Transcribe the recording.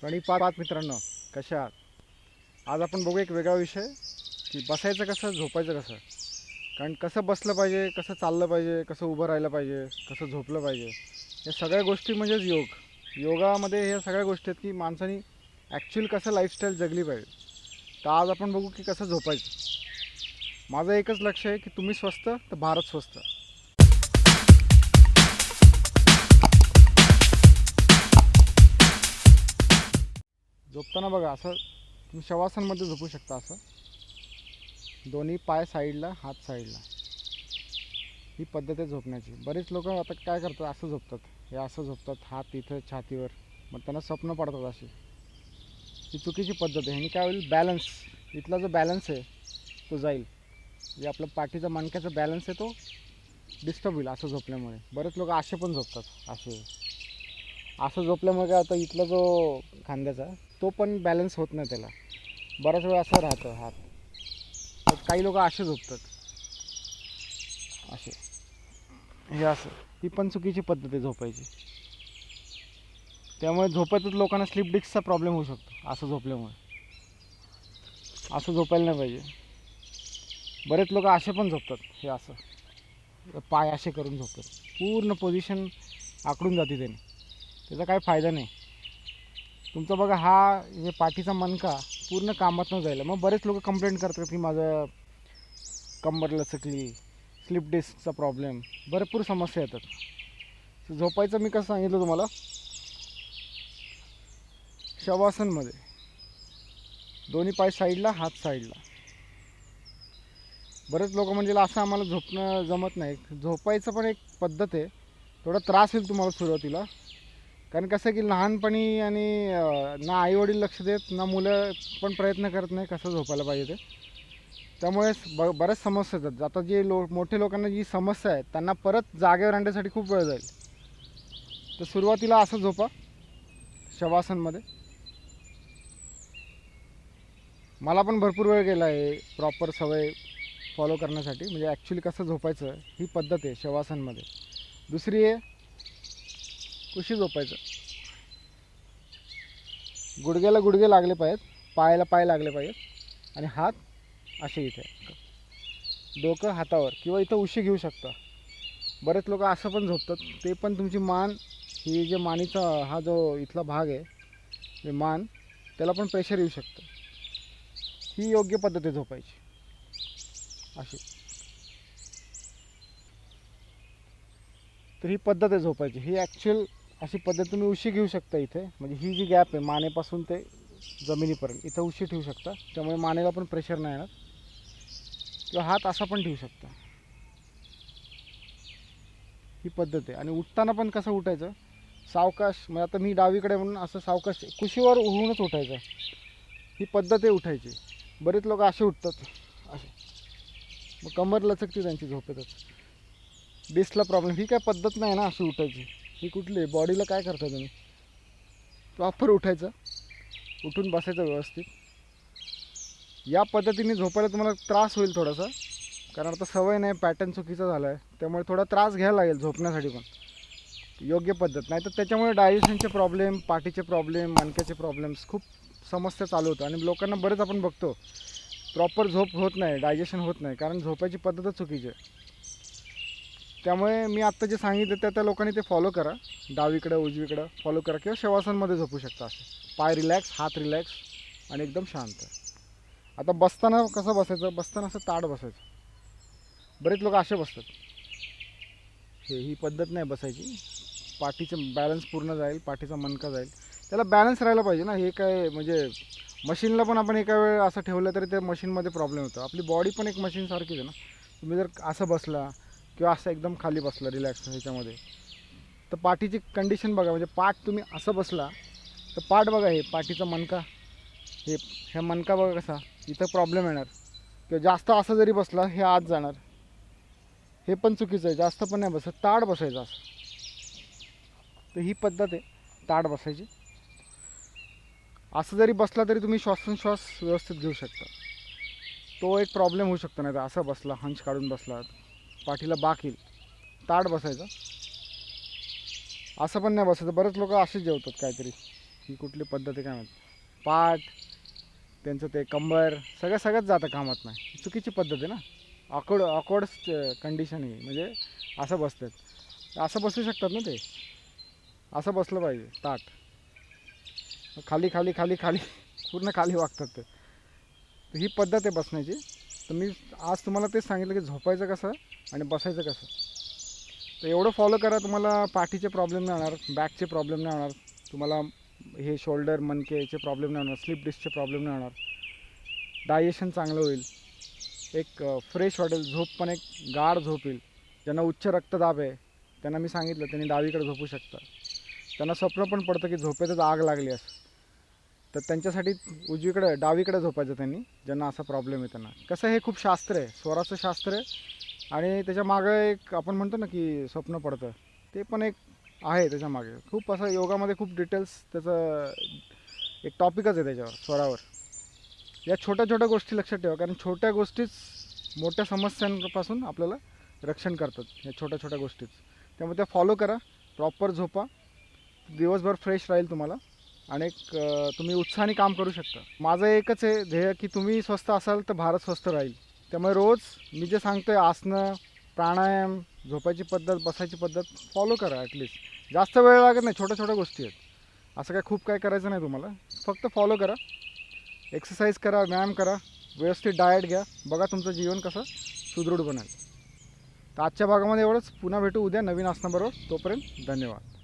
प्रणिपात पाच मित्रांनो कशा आहात? आज आपण बघू एक वेगळा विषय की बसायचं कसं झोपायचं कसं? कारण कसं बसलं पाहिजे कसं चाललं पाहिजे कसं उभं राहिलं पाहिजे कसं झोपलं पाहिजे या सगळ्या गोष्टी म्हणजेच योग. योगामध्ये ह्या सगळ्या गोष्टी आहेत की माणसाने ॲक्च्युअल कसं लाईफस्टाईल जगली पाहिजे. तर आज आपण बघू की कसं झोपायचं. माझं एकच लक्ष आहे की तुम्ही स्वस्त तर भारत स्वस्त. झोपताना बघा असं तुम्ही शवासनमध्ये झोपू शकता असं. दोन्ही पाय साईडला हात साईडला. ही पद्धत आहे झोपण्याची. बरेच लोक आता काय करतात असं झोपतात. हे असं झोपतात हात इथं छातीवर. मग त्यांना स्वप्न पडतात अशी ही चुकीची पद्धत आहे. ह्यानी काय होईल बॅलन्स इथला जो बॅलन्स आहे तो जाईल. जे आपलं पाठीचा मणक्याचा बॅलन्स आहे तो डिस्टर्ब होईल असं झोपल्यामुळे. बरेच लोक असे पण झोपतात असे. असं झोपल्यामुळे काय होतं इथला जो खांद्याचा तो पण बॅलन्स होत नाही त्याला. बराच वेळ असं राहतं हात. तर काही लोक असे झोपतात. असे. हे असं. ही पण चुकीची पद्धत आहे झोपायची. त्यामुळे झोपेतच लोकांना स्लीप डिस्कचा प्रॉब्लेम होऊ शकतो असं झोपल्यामुळे. असं झोपायला नाही पाहिजे. बरेच लोक असे पण झोपतात हे असं. पाय असे करून झोपतात. पूर्ण पोझिशन आकडून जाते त्याने. त्याचा काही फायदा नाही. तुमचा बघा हा हे पाठीचा मनका पूर्ण कामातनं जायला. मग बरेच लोक कंप्लेंट करतात की माझं कंबर लचकली स्लिप डिस्कचा प्रॉब्लेम भरपूर समस्या येतात. झोपायचं मी कसं सांगितलं तुम्हाला? शवासनमध्ये. दोन्ही पाय साईडला हात साईडला बरेच लोक म्हणजे असं आम्हाला झोपणं जमत नाही. झोपायचं पण एक पद्धत आहे. थोडा त्रास होईल तुम्हाला सुरुवातीला. कारण कसं आहे की लहानपणी आणि ना आईवडील लक्ष देत ना मुलं पण प्रयत्न करत नाही कसं झोपायला पाहिजे ते. त्यामुळे ब बऱ्याच समस्या येतात. आता जे लो मोठे लोकांना जी समस्या आहे त्यांना परत जागेवर आणण्यासाठी खूप वेळ जाईल. तर सुरुवातीला असं झोपा शवासनमध्ये. मला पण भरपूर वेळ गेला आहे प्रॉपर सवय फॉलो करण्यासाठी. म्हणजे ॲक्च्युली कसं झोपायचं ही पद्धत आहे शवासनमध्ये. दुसरी आहे उशी झोपायचं. गुडघ्याला गुडघे लागले पाहिजेत पायाला पाय लागले पाहिजेत आणि हात असे इथे. डोकं हातावर किंवा इथं उशी घेऊ शकता. बरेच लोक असं पण झोपतात ते पण तुमची मान ही जे मानेचा हा जो इथला भाग आहे जे मान त्याला पण प्रेशर येऊ शकतं. ही योग्य पद्धत आहे झोपायची. अशी. तर ही पद्धत आहे झोपायची. ही ॲक्च्युअल अशी पद्धत तुम्ही उशी घेऊ शकता इथे. म्हणजे ही जी गॅप आहे मानेपासून ते जमिनीपर्यंत. इथं उशी ठेवू शकता. त्यामुळे मानेला पण प्रेशर नाही येणार. किंवा हात असा पण ठेवू शकता. ही पद्धत आहे. आणि उठताना पण कसं उठायचं? सावकाश म्हणजे आता मी डावीकडे म्हणून असं सावकाश कुशीवर होऊनच उठायचं. ही पद्धत आहे उठायची. बरेच लोक असे उठतात. असे. मग कमर लचकते त्यांची झोपेतच. डिस्कला प्रॉब्लेम ही काय पद्धत नाही ना अशी उठायची. ही कुठली? आहे बॉडीला काय करता तुम्ही? प्रॉपर उठायचं. उठून बसायचं व्यवस्थित. या पद्धतीने झोपायला तुम्हाला त्रास होईल थोडासा. कारण आता सवय नाही पॅटर्न चुकीचा झाला आहे त्यामुळे थोडा त्रास घ्यायला लागेल झोपण्यासाठी पण. योग्य पद्धत. नाही तर त्याच्यामुळे डायजेशनचे प्रॉब्लेम पाठीचे प्रॉब्लेम मणक्याचे प्रॉब्लेम्स खूप समस्या चालू होतं आणि लोकांना बरेच आपण बघतो. प्रॉपर झोप होत नाही डायजेशन होत नाही. कारण झोपायची पद्धतच चुकीची आहे. त्यामुळे मी आत्ता जे सांगितलं त्या त्या लोकांनी ते फॉलो करा. डावीकडं उजवीकडं फॉलो करा किंवा शवासनमध्ये झोपू शकता असं. पाय रिलॅक्स हात रिलॅक्स आणि एकदम शांत. आता बसताना कसं बसायचं? बसताना असं ताट बसायचं. बरेच लोक असे बसतात. हे ही पद्धत नाही बसायची. पाठीचं बॅलन्स पूर्ण जाईल पाठीचा मनका जाईल. त्याला बॅलन्स राहायला पाहिजे ना. हे काय म्हणजे मशीनला पण आपण एका वेळ असं ठेवलं तरी त्या मशीनमध्ये प्रॉब्लेम होतो आपली बॉडी पण एक मशीनसारखीच आहे ना. तुम्ही जर असं बसला किंवा असं एकदम खाली बसला रिलॅक्स ह्याच्यामध्ये. तर पाठीची कंडिशन बघा म्हणजे पाठ तुम्ही असं बसला तर पाठ बघा हे पाठीचा मणका हे ह्या मणका बघा कसा इथं प्रॉब्लेम येणार. किंवा जास्त असं जरी बसला हे आत जाणार. हे पण चुकीचं आहे जास्त पण नाही बसत ताड बसायचं असं. तर ही पद्धत आहे ताड बसायची. असं जरी बसला तरी तुम्ही श्वासोच्छ्वास व्यवस्थित घेऊ शकता. तो एक प्रॉब्लेम होऊ शकतो नाही तर असं बसला हंच काढून बसला पाठीला बाक येईल. ताट बसायचं. असं पण नाही बसायचं. बरेच लोक असेच जेवतात काहीतरी. ही कुठली पद्धत आहे काय म्हणतात पाठ त्यांचं ते कंबर सगळं सगळंच जातं कामात नाही. चुकीची पद्धत आहे ना. ऑकवर्ड ऑकवर्ड कंडिशन आहे. म्हणजे असं बसतात. असं बसू शकतात ना ते. असं बसलं पाहिजे. ताट. खाली खाली खाली खाली. पूर्ण खाली वागतात ते. ही पद्धत आहे बसण्याची. तर मी आज तुम्हाला तेच सांगितलं की झोपायचं कसं आणि बसायचं कसं. तर एवढं फॉलो करा तुम्हाला पाठीचे प्रॉब्लेम नाही होणार बॅकचे प्रॉब्लेम नाही होणार. तुम्हाला हे शोल्डर मनके याचे प्रॉब्लेम नाही होणार स्लिप डिस्कचे प्रॉब्लेम नाही होणार. डायजेशन चांगलं होईल. एक फ्रेश वाटेल झोप पण एक गाढ झोप येईल. ज्यांना उच्च रक्तदाब आहे त्यांना मी सांगितलं त्यांनी डावीकडे झोपू शकता त्यांना स्वप्न पण पडतं की झोपेतच आग लागली असं. तर त्यांच्यासाठी उजवीकडे डावीकडे झोपायचं त्यांनी. ज्यांना असा प्रॉब्लेम आहे त्यांना. कसं हे खूप शास्त्र आहे. स्वराचं शास्त्र आहे. आणि त्याच्या मागं एक आपण म्हणतो ना की स्वप्न पडतं. ते पण एक आहे त्याच्यामागे. खूप असं योगामध्ये खूप डिटेल्स त्याचं एक टॉपिकच आहे त्याच्यावर स्वरावर. या छोट्या छोट्या गोष्टी लक्षात ठेवा. कारण छोट्या गोष्टीच मोठ्या समस्यांपासून आपल्याला रक्षण करतात या छोट्या छोट्या गोष्टीच. त्यामुळे त्या फॉलो करा. प्रॉपर झोपा. दिवसभर फ्रेश राहील तुम्हाला. आणि एक तुम्ही उत्साहाने काम करू शकता. माझं एकच आहे ध्येय की तुम्ही स्वस्त असाल तर भारत स्वस्त राहील. त्यामुळे रोज मी जे सांगतोय आसनं प्राणायाम झोपायची पद्धत बसायची पद्धत फॉलो करा ॲटलिस्ट जास्त वेळ लागत नाही छोट्या छोट्या गोष्टी आहेत. असं काय खूप काय करायचं नाही तुम्हाला. फक्त फॉलो करा. एक्सरसाइज करा व्यायाम करा. व्यवस्थित डाएट घ्या. बघा तुमचं जीवन कसं सुदृढ बनेल. तर आजच्या भागामध्ये एवढंच. पुन्हा भेटू उद्या नवीन आसनाबरोबर. तोपर्यंत धन्यवाद.